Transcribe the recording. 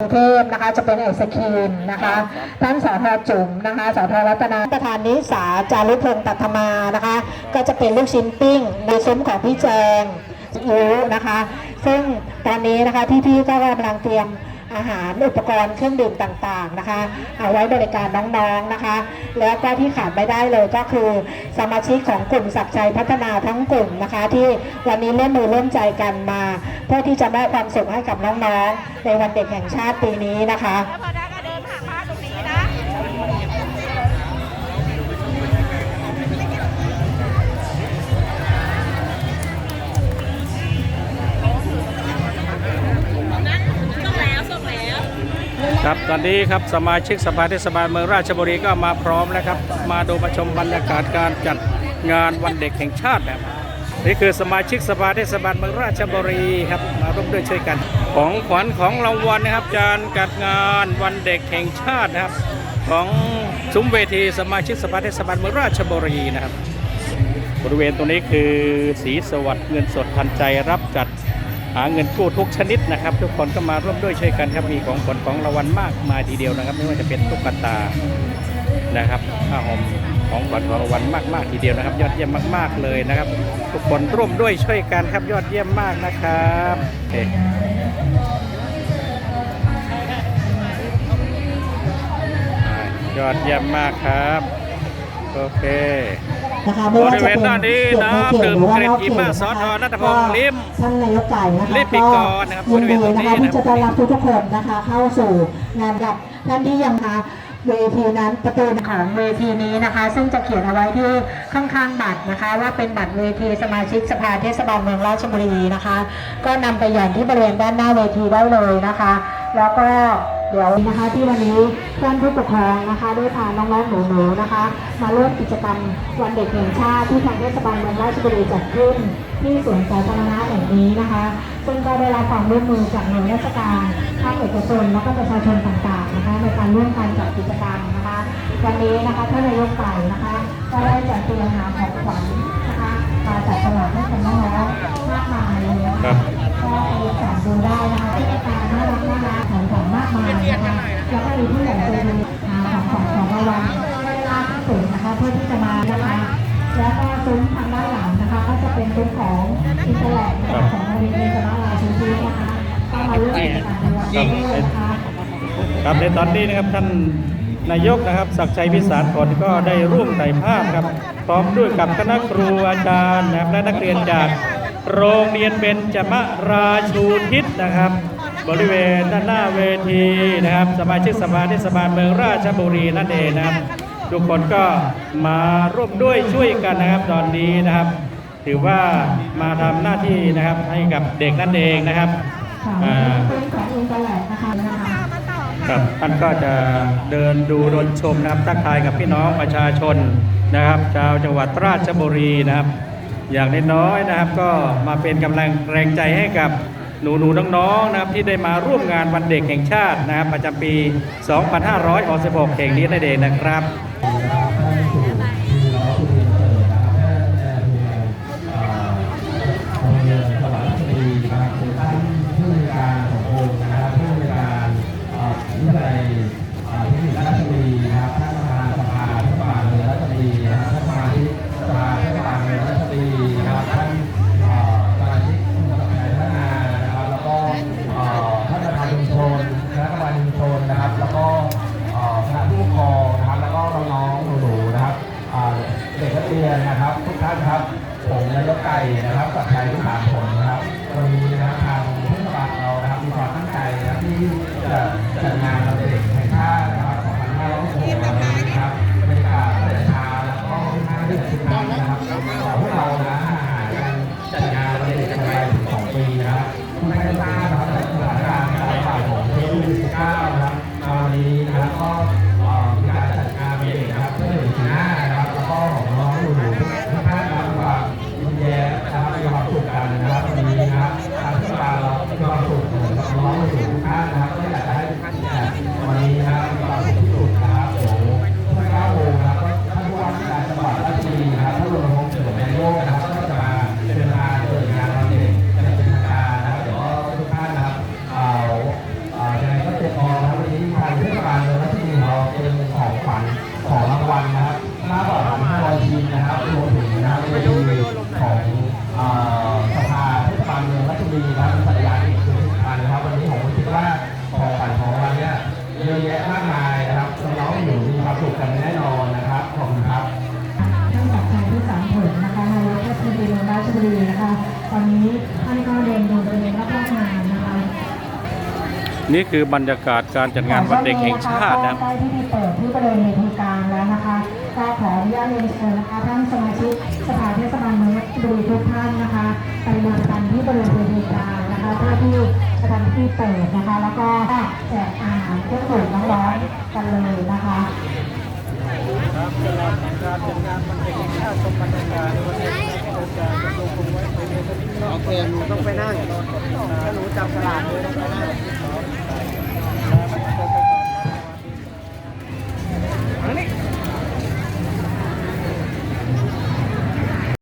กรุงเทพนะคะจะเป็นไอศครีมนะคะท่านสทจุ๋มนะคะสทรัตนาประธานนิสาจารุพงศ์ตัทมานะคะ ก็จะเป็นลูกชิ้นปิ้งในซุ้มของพี่แจงอิวนะคะ ซึ่งตอนนี้นะคะพี่ๆก็กำลังเตรียม อาหารอุปกรณ์เครื่องดื่มต่างๆนะคะ เอาไว้บริการน้องๆนะคะ แล้วก็ที่ขาดไม่ได้เลยก็คือ สมาชิกของกลุ่มสักดิ์ชัยพัฒนาทั้งกลุ่มนะคะ ที่วันนี้ร่วมมือร่วมใจกันมา เพื่อที่จะมอบความสุขให้กับน้องๆ ในวันเด็กแห่งชาติปีนี้นะคะ ครับตอนนี้ครับสมาชิกสภาเทศบาลเมืองราชบุรีก็มาพร้อมแล้วครับ มาดูประชมบรรยากาศการจัดงานวันเด็กแห่งชาติแบบนี่คือสมาชิกสภาเทศบาลเมืองราชบุรีครับมาร่วมด้วยช่วยกัน ของขวัญของรางวัลนะครับการจัดงานวันเด็กแห่งชาตินะครับ ของซุ้มเวทีสมาชิกสภาเทศบาลเมืองราชบุรีนะครับ บริเวณตรงนี้คือสีสวัสดิ์เงินสดทันใจรับจัด หาเงินกู้ทุกชนิดนะครับ ทุกคนก็มาร่วมด้วยช่วยกันครับมีของขวัญของรางวัลมากมายทีเดียวนะครับ ไม่ว่าจะเป็นตุ๊กตานะครับผ้าห่มของขวัญของรางวัลมากมาก ๆ ทีเดียวนะครับ ยอดเยี่ยมมาก ๆ เลยนะครับ ทุกคนร่วมด้วยช่วยกันครับยอดเยี่ยมมากนะครับโอเคยอดเยี่ยมมากครับ โอเค นะคะไม่ว่าจะเป็นบริเวณด้านนี้เขตในเขตน้ำดื่มหรือว่าเกรดนอกอีเขเมอตร์นะสอคะทอนัทพงษ์ลิมท่านนายกไก่นะคะลิมปิก็กรนะครับยินดีบริเวณตรงนี้นะคะนะครับที่จะต้อนรับทุกๆคนนะคะ เข้าสู่งานกับท่านที่ยังคะเวทีนั้นประตูของเวทีนี้นะคะ ซึ่งจะเขียนเอาไว้ที่ข้างๆบัตรนะคะ ว่าเป็นบัตรเวทีสมาชิกสภาเทศบาลเมืองราชบุรีนะคะ ก็นำไปหย่อนที่บริเวณด้านหน้าเวทีได้เลยนะคะ แล้วก็ เดี๋ยวนะคะที่วันนี้ท่านผู้ปกครองนะคะได้พาน้องๆหนูๆนะคะ มาร่วมกิจกรรมวันเด็กแห่งชาติที่ทางเทศบาลเมืองราชบุรีจัดขึ้น ที่สวนสาธารณะแห่งนี้นะคะซึ่งก็ได้รับความร่วมมือจากหน่วยราชการภาคเอกชนแล้วก็ประชาชนต่างๆนะคะในการร่วมกันจัดกิจกรรมนะคะวันนี้นะคะท่านนายกไก่นะคะก็ได้จัดเตรียมหาของขวัญนะคะมาจัดฉลากให้กับน้องๆมากมายเลยนะครัคะบก็ไปสั่งดูได้นะคะที่อาการน่ารักน่ารัก นะคะแล้วก็มีผู้ใหญ่ใจดีของของของรางวัลได้ล่าที่สุดนะคะเพื่อที่จะมานะคะแล้วก็ซุ้มทางด้านหลังนะคะ ก็จะเป็นซุ้มของอินเตอร์แลนด์ของโรงเรียนเทศบาลราชบุรีนะคะก็มาร่วมกิจกรรมในวันนี้นะคะครับในตอนนี้นะครับท่านนายกนะครับศักดิ์ชัยพิสารผลก็ได้ร่วมถ่ายภาพครับพร้อมด้วยกับคณะครูอาจารย์นะครับและนักเรียนจากโรงเรียนเบญจมราชูทิศนะครับ บริเวณด้านหน้าเวทีนะครับ สมาชิกสภาเทศบาลเมืองราชบุรีนั่นเองนะครับ ทุกคนก็มาร่วมด้วยช่วยกันนะครับตอนนี้นะครับ ถือว่ามาทำหน้าที่นะครับให้กับเด็กนั่นเองนะครับค่ะอ่าเป็นของอินเตอร์แลนด์นะคะนะคะครับท่านก็จะเดินดูรนชมนะครับทักทายกับพี่น้องประชาชนนะครับ ชาวจังหวัดราชบุรีนะครับ อย่างน้อยๆนะครับ ก็มาเป็นกำลังแรงใจให้กับ หนูๆน้องๆนะครับที่ได้มาร่วมงานวันเด็กแห่งชาตินะครับประจำปี 2566แห่งนี้นั่นเองนะครับ เรียนะครับ ทุกท่านครับ ผมนายกไก่นะครับกับชัยทุกสามผลนะครับวันนี้นะครับทางเทศบาลเรานะครับมีความตั้งใจนะครับที่จะจัดงานวันเด็กแห่งชาตินะครับ 2566วันนี้นะครับบรรยากาศตั้งแต่เช้าแล้วก็ค่อนข้างที่จะคึกคักนะครับแต่พวกเรานะหากันจัดงานวันเด็กกันไปถึงสองปีนะครับทุกท่านได้ทราบนะครับในสถานการณ์การระบาดของโควิด19นะครับมาวันนี้นะครับก็ ตอนนี้ท่านก็เดินดูบริเวณรอบๆงานนะคะนี่คือบรรยากาศการจัดงานวันเด็กแห่งชาตินะครับได้ที่ที่เปิดที่บริเวณเวทีกลางแล้วนะคะก็ขออนุญาตเรียนเชิญนะคะท่านสมาชิกสภาเทศบาลเมืองราชบุรีทุกท่านนะคะไปรวมกันที่บริเวณเวทีกลางนะคะเพื่อที่จะทำพิธีเปิดนะคะ แล้วก็แจกอาหารเครื่องดื่มน้องๆกันเลยนะคะครับสำหรับการจัดงานวันเด็กแห่งชาติชมบรรยากาศวันนี้โอกาสจะลงคงไว้ตรงนี้ โอเคหนูต้องไปนั่งถ้าหนูจับสลากเลยต้องไปนั่ง